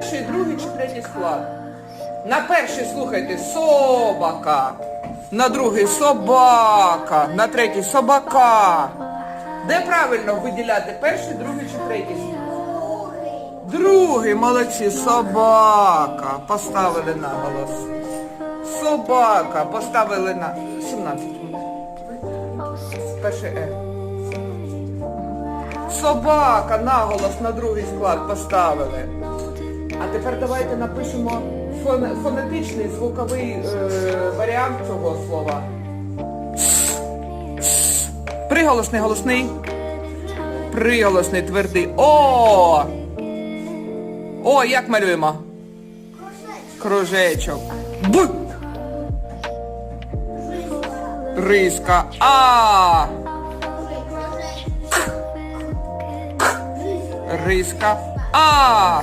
Перший, другий чи третій склад? На перший слухайте собака. На другий собака. На третій собака. Де правильно виділяти перший, другий чи третій? Другий, молодці, собака. Поставили на голос. Собака. Поставили на 17. Перше Е. Собака, наголос на другий склад поставили. А тепер давайте напишемо фонетичний звуковий е, варіант цього слова. Приголосний, голосний. Приголосний, твердий. О! О, як малюємо? Кружечок. Б. Риска. А. Риска. А.